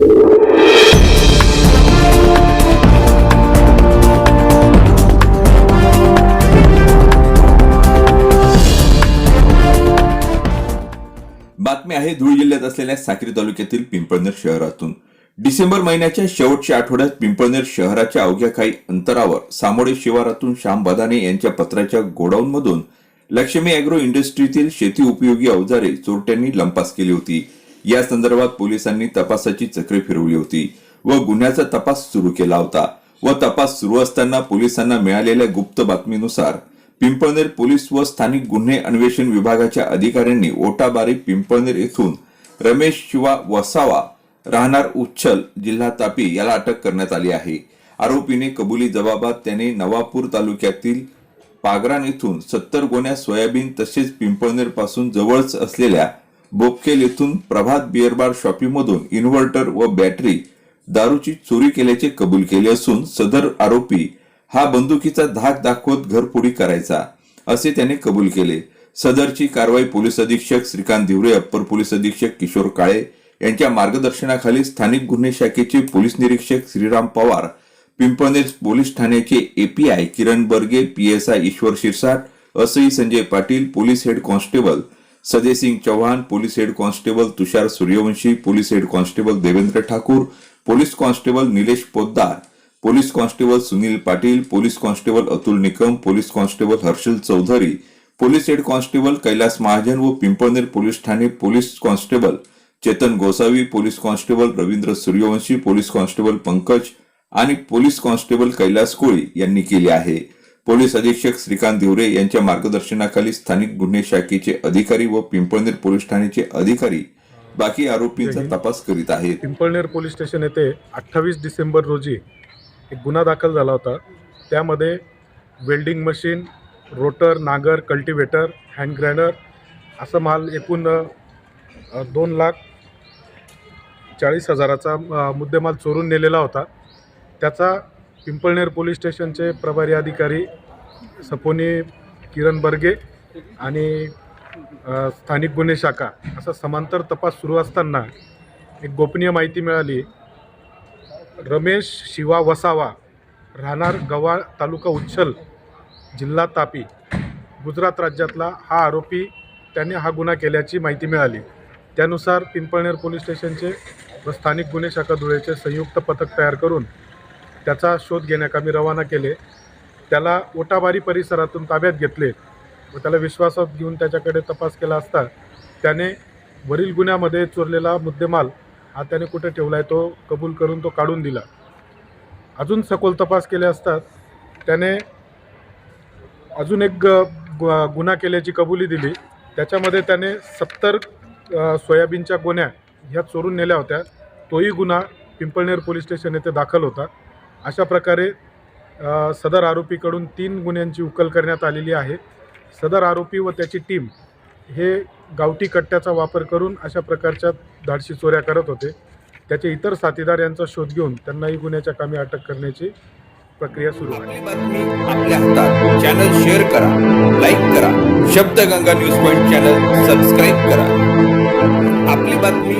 बातमी आहे धुळे जिल्ह्यात असलेल्या साक्री तालुक्यातील पिंपळनेर शहरातून. डिसेंबर महिन्याच्या शेवटच्या आठवड्यात पिंपळनेर शहराच्या अवघ्या काही अंतरावर सामोडे शिवारातून श्याम बदाने यांच्या पत्राच्या गोडाऊनमधून लक्ष्मी अॅग्रो इंडस्ट्रीतील शेती उपयोगी अवजारे चोरट्यांनी लंपास केली होती. या संदर्भात पोलिसांनी तपासाची चक्रे फिरवली होती व गुन्ह्याचा तपास सुरू केला होता व तपास सुरू असताना पोलिसांना मिळालेल्या गुप्त बातमीनुसार पिंपळनेर पोलीस व स्थानिक गुन्हे अन्वेषण विभागाच्या अधिकाऱ्यांनी ओटाबारी पिंपळनेर येथून रमेश शिवा वसावा राहणार उच्छल जिल्हा तापी याला अटक करण्यात आली आहे. आरोपीने कबुली जबाबात त्याने नवापूर तालुक्यातील पागरान येथून सत्तर गोण्या सोयाबीन तसेच पिंपळनेरपासून जवळच असलेल्या बोपकेल येथून प्रभात बिअरबार शॉपीमधून इन्व्हर्टर व बॅटरी दारूची चोरी केल्याचे कबूल केले असून सदर आरोपी हा बंदुकीचा धाक दाखवत घरफोडी करायचा असे त्याने कबूल केले. सदरची कारवाई पोलीस अधीक्षक श्रीकांत दिवरे अप्पर पोलीस अधीक्षक किशोर काळे यांच्या मार्गदर्शनाखाली स्थानिक गुन्हे शाखेचे पोलीस निरीक्षक श्रीराम पवार पिंपळनेर पोलीस ठाण्याचे API Kiran Barge PSI Ishwar Shirsat असई Sanjay Patil police head constable Sadesing Chavan police head constable Tushar Suryavanshi police head constable Devendra Thakur police constable Nilesh Poddar police constable Sunil Patil police constable Atul Nikam police constable Harshal Chaudhari police head constable Kailas Mahajan व Pimpalner police Thane police constable Chetan Gosavi police constable Ravindra Suryavanshi police constable Pankaj आणि police constable Kailas कोळी यांनी केले आहे. Police अधीक्षक श्रीकांत धिवरे यांच्या मार्गदर्शनाखाली स्थानिक गुन्हे शाखेचे अधिकारी व पिंपळनेर पोलीस ठाण्याचे अधिकारी बाकी आरोपींचा तपास करीत आहेत. पिंपळनेर पोलीस स्टेशन येथे अठ्ठावीस डिसेंबर रोजी एक गुन्हा दाखल झाला होता. त्यामध्ये वेल्डिंग मशीन रोटर नागर कल्टिवेटर हँड ग्राइंडर असं माल एकूण दोन लाख चाळीस हजाराचा मुद्देमाल चोरून नेलेला होता. त्याचा पिंपळनेर पोलीस स्टेशनचे प्रभारी अधिकारी सपोनी किरण बर्गे आणि स्थानिक गुन्हे शाखा असा समांतर तपास सुरू असताना एक गोपनीय माहिती मिळाली. रमेश शिवा वसावा राहणार गव्हाळ तालुका उच्छल जिल्हा तापी गुजरात राज्यातला हा आरोपी त्याने हा गुन्हा केल्याची माहिती मिळाली. त्यानुसार पिंपळनेर पोलीस स्टेशनचे व स्थानिक गुन्हे शाखा धुळेचे संयुक्त पथक तयार करून त्याचा शोध घेण्याकामी रवाना केले. त्याला ओटाबारी परिसरातून ताब्यात घेतले. व त्याला विश्वासात घेऊन त्याच्याकडे तपास केला असता त्याने वरील गुन्ह्यामध्ये चोरलेला मुद्देमाल हा त्याने कुठे ठेवला आहे तो कबूल करून तो काढून दिला. अजून सखोल तपास केले असतात त्याने अजून एक ग- गु- गुन्हा केल्याची कबुली दिली. त्याच्यामध्ये त्याने सत्तर सोयाबीनच्या गोण्या ह्या चोरून नेल्या होत्या. तोही गुन्हा पिंपळनेर पोलीस स्टेशन येथे दाखल होता. अशा प्रकारे सदर आरोपीकडून तीन गुन्ह्यांची उकल करण्यात आलेली आहे. सदर आरोपी व त्याची टीम हे गावठी कट्ट्याचा वापर करून अशा प्रकारच्या धाडशी चोऱ्या करत होते. त्याचे इतर साथीदार यांचा शोध घेऊन त्यांनाही गुन्ह्याच्या कामी अटक करण्याची प्रक्रिया सुरू आहे. आपल्या हातात. चॅनल शेअर करा लाईक करा. Shabdaganga news point channel subscribe करा. आपली बातमी